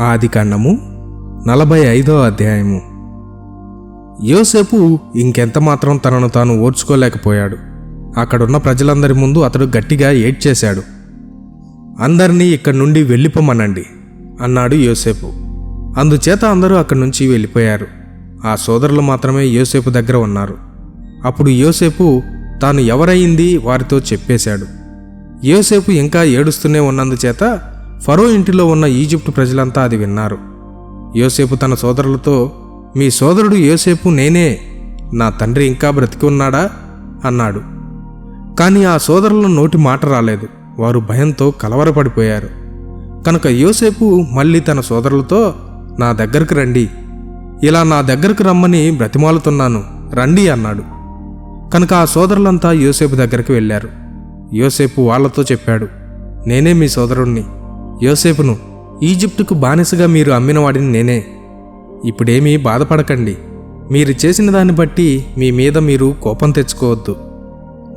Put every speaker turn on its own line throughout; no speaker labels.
ఆది కాండము నలభై ఐదో అధ్యాయము. యోసేపు ఇంకెంత మాత్రం తనను తాను ఓర్చుకోలేకపోయాడు. అక్కడున్న ప్రజలందరి ముందు అతడు గట్టిగా ఏడ్చేశాడు. అందరినీ ఇక్కడి నుండి వెళ్ళిపోమనండి అన్నాడు యోసేపు. అందుచేత అందరూ అక్కడి నుంచి వెళ్ళిపోయారు. ఆ సోదరులు మాత్రమే యోసేపు దగ్గర ఉన్నారు. అప్పుడు యోసేపు తాను ఎవరయింది? వారితో చెప్పేశాడు. యోసేపు ఇంకా ఏడుస్తూనే ఉన్నందుచేత ఫరో ఇంటిలో ఉన్న ఈజిప్టు ప్రజలంతా అది విన్నారు. యోసేపు తన సోదరులతో మీ సోదరుడు యోసేపు నేనే నా తండ్రి ఇంకా బ్రతికి ఉన్నాడా? అన్నాడు. కానీ ఆ సోదరుల నోటి మాట రాలేదు. వారు భయంతో కలవరపడిపోయారు. కనుక యోసేపు మళ్ళీ తన సోదరులతో నా దగ్గరకు రండి. ఇలా నా దగ్గరకు రమ్మని బ్రతిమాలుతున్నాను. రండి అన్నాడు. కనుక ఆ సోదరులంతా యోసేపు దగ్గరికి వెళ్ళారు. యోసేపు వాళ్ళతో చెప్పాడు నేనే మీ సోదరుణ్ణి. యోసేపును ఈజిప్టుకు బానిసగా మీరు అమ్మినవాడిని నేనే. ఇప్పుడేమీ బాధపడకండి. మీరు చేసిన దాన్ని బట్టి మీ మీద మీరు కోపం తెచ్చుకోవద్దు.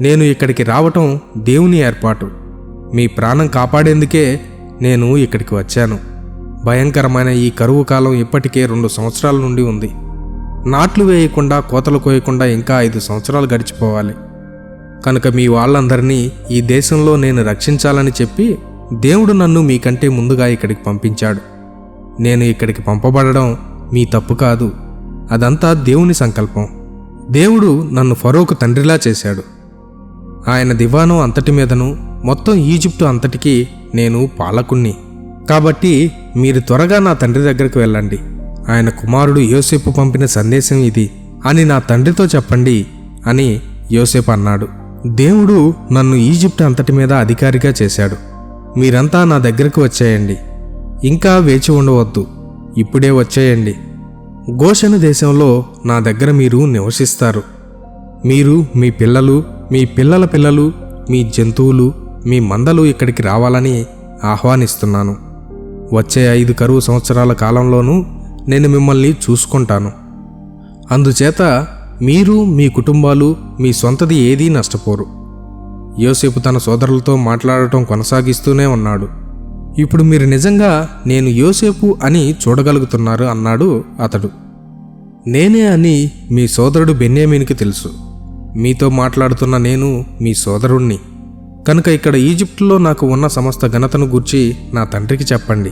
నేను ఇక్కడికి రావటం దేవుని ఏర్పాటు. మీ ప్రాణం కాపాడేందుకే నేను ఇక్కడికి వచ్చాను. భయంకరమైన ఈ కరువు కాలం ఇప్పటికే రెండు సంవత్సరాల నుండి ఉంది. నాట్లు వేయకుండా కోతలు కోయకుండా ఇంకా ఐదు సంవత్సరాలు గడిచిపోవాలి. కనుక మీ వాళ్ళందరినీ ఈ దేశంలో నేను రక్షించాలని చెప్పి దేవుడు నన్ను మీకంటే ముందుగా ఇక్కడికి పంపించాడు. నేను ఇక్కడికి పంపబడడం మీ తప్పు కాదు. అదంతా దేవుని సంకల్పం. దేవుడు నన్ను ఫరోకు తండ్రిలా చేశాడు. ఆయన దివానం అంతటి మీదను మొత్తం ఈజిప్టు అంతటికి నేను పాలకుణ్ణి. కాబట్టి మీరు త్వరగా నా తండ్రి దగ్గరకు వెళ్ళండి. ఆయన కుమారుడు యోసేపు పంపిన సందేశం ఇది అని నా తండ్రితో చెప్పండి అని యోసేపు అన్నాడు. దేవుడు నన్ను ఈజిప్ట్ అంతటి మీద అధికారిగా చేశాడు. మీరంతా నా దగ్గరకు వచ్చేయండి. ఇంకా వేచి ఉండవద్దు. ఇప్పుడే వచ్చేయండి. గోషణ దేశంలో నా దగ్గర మీరు నివసిస్తారు. మీరు మీ పిల్లలు మీ పిల్లల పిల్లలు మీ జంతువులు మీ మందలు ఇక్కడికి రావాలని ఆహ్వానిస్తున్నాను. వచ్చే ఐదు కరువు సంవత్సరాల కాలంలోనూ నేను మిమ్మల్ని చూసుకుంటాను. అందుచేత మీరు మీ కుటుంబాలు మీ సొంతది ఏదీ నష్టపోరు. యోసేపు తన సోదరులతో మాట్లాడటం కొనసాగిస్తూనే ఉన్నాడు. ఇప్పుడు మీరు నిజంగా నేను యోసేపు అని చూడగలుగుతున్నారు? అన్నాడు అతడు. నేనే అని మీ సోదరుడు బెన్యామీన్కి తెలుసు. మీతో మాట్లాడుతున్న నేను మీ సోదరుణ్ణి. కనుక ఇక్కడ ఈజిప్టులో నాకు ఉన్న సమస్త ఘనతను గూర్చి నా తండ్రికి చెప్పండి.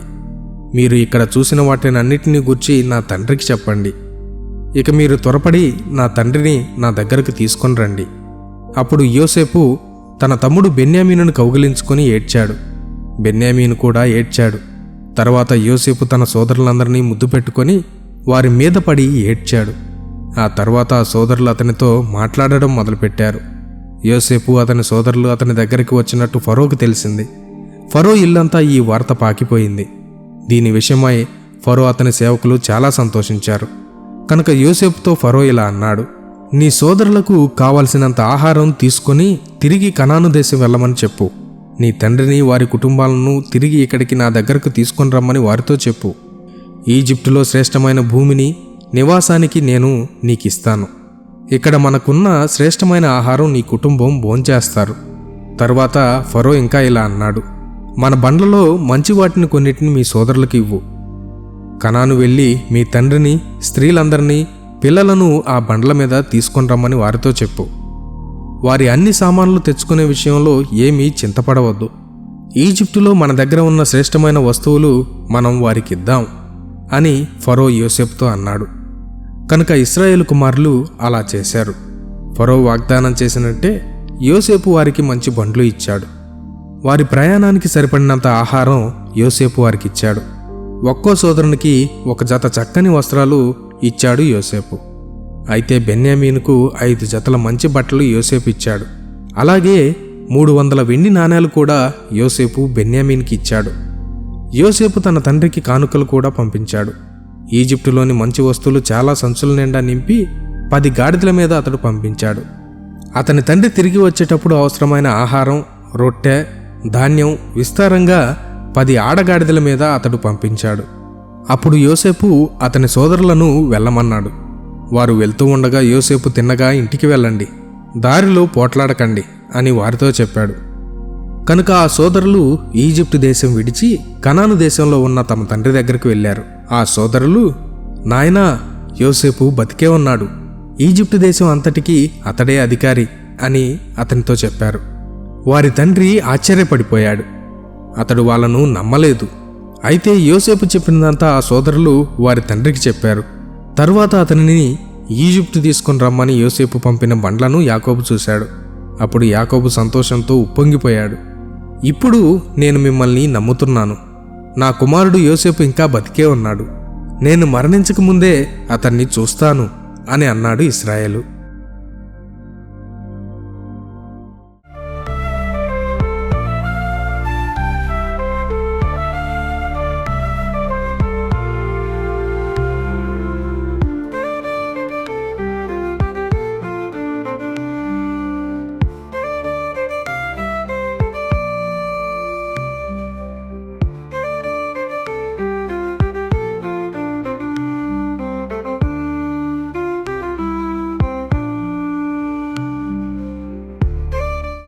మీరు ఇక్కడ చూసిన వాటినన్నిటినీ గూర్చి నా తండ్రికి చెప్పండి. ఇక మీరు త్వరపడి నా తండ్రిని నా దగ్గరకు తీసుకొని రండి. అప్పుడు యోసేపు తన తమ్ముడు బెన్యామీనును కౌగిలించుకొని ఏడ్చాడు. బెన్యామీను కూడా ఏడ్చాడు. తర్వాత యోసేపు తన సోదరులందరినీ ముద్దు పెట్టుకొని వారి మీద పడి ఏడ్చాడు. ఆ తర్వాత ఆ సోదరులు అతనితో మాట్లాడడం మొదలుపెట్టారు. యోసేపు అతని సోదరులు అతని దగ్గరికి వచ్చినట్టు ఫరోకు తెలిసింది. ఫరో ఇల్లంతా ఈ వార్త పాకిపోయింది. దీని విషయమై ఫరో అతని సేవకులు చాలా సంతోషించారు. కనుక యోసేపుతో ఫరో ఇలా అన్నాడు నీ సోదరులకు కావలసినంత ఆహారం తీసుకొని తిరిగి కనాను దేశం వెళ్ళమని చెప్పు. నీ తండ్రిని వారి కుటుంబాలను తిరిగి ఇక్కడికి నా దగ్గరకు తీసుకొని రమ్మని వారితో చెప్పు. ఈజిప్టులో శ్రేష్టమైన భూమిని నివాసానికి నేను నీకిస్తాను. ఇక్కడ మనకున్న శ్రేష్టమైన ఆహారం నీ కుటుంబం భోంచేస్తారు. తర్వాత ఫరో ఇంకా ఇలా అన్నాడు. మన బండ్లలో మంచి వాటిని కొన్నిటిని మీ సోదరులకు ఇవ్వు. కనాను వెళ్ళి మీ తండ్రిని స్త్రీలందరినీ పిల్లలను ఆ బండ్ల మీద తీసుకొని రమ్మని వారితో చెప్పు. వారి అన్ని సామాన్లు తెచ్చుకునే విషయంలో ఏమీ చింతపడవద్దు. ఈజిప్టులో మన దగ్గర ఉన్న శ్రేష్టమైన వస్తువులు మనం వారికి ఇద్దాం అని ఫరో యోసెఫ్తో అన్నాడు. కనుక ఇస్రాయేల్ కుమారులు అలా చేశారు. ఫరో వాగ్దానం చేసినట్టే యోసేపు వారికి మంచి బండ్లు ఇచ్చాడు. వారి ప్రయాణానికి సరిపడినంత ఆహారం యోసేపు వారికి ఇచ్చాడు ఒక్కో సోదరునికి ఒక జత చక్కని వస్త్రాలు ఇచ్చాడు యోసేపు. అయితే బెన్యామీన్కు ఐదు జతల మంచి బట్టలు యోసేపు ఇచ్చాడు. అలాగే మూడు వందల వెండి నాణేలు కూడా యోసేపు బెన్యామీన్కి ఇచ్చాడు. యోసేపు తన తండ్రికి కానుకలు కూడా పంపించాడు. ఈజిప్టులోని మంచి వస్తువులు చాలా సంచుల నిండా నింపి పది గాడిదల మీద అతడు పంపించాడు. అతని తండ్రి తిరిగి వచ్చేటప్పుడు అవసరమైన ఆహారం రొట్టె ధాన్యం విస్తారంగా పది ఆడగాడిదల మీద అతడు పంపించాడు. అప్పుడు యోసేపు అతని సోదరులను వెళ్ళమన్నాడు. వారు వెళ్తూ ఉండగా యోసేపు తిన్నగా ఇంటికి వెళ్ళండి దారిలో పోట్లాడకండి అని వారితో చెప్పాడు. కనుక ఆ సోదరులు ఈజిప్ట్ దేశం విడిచి కనాను దేశంలో ఉన్న తమ తండ్రి దగ్గరికి వెళ్ళారు. ఆ సోదరులు నాయనా యోసేపు బతికే ఉన్నాడు. ఈజిప్ట్ దేశం అంతటికీ అతడే అధికారి అని అతనితో చెప్పారు. వారి తండ్రి ఆశ్చర్యపడిపోయాడు. అతడు వాళ్ళను నమ్మలేదు. అయితే యోసేపు చెప్పినదంతా ఆ సోదరులు వారి తండ్రికి చెప్పారు. తరువాత అతనిని ఈజిప్టు తీసుకుని రమ్మని యోసేపు పంపిన బండ్లను యాకోబు చూశాడు. అప్పుడు యాకోబు సంతోషంతో ఉప్పొంగిపోయాడు. ఇప్పుడు నేను మిమ్మల్ని నమ్ముతున్నాను. నా కుమారుడు యోసేపు ఇంకా బతికే ఉన్నాడు. నేను మరణించక ముందే అతన్ని చూస్తాను అని అన్నాడు ఇస్రాయేలు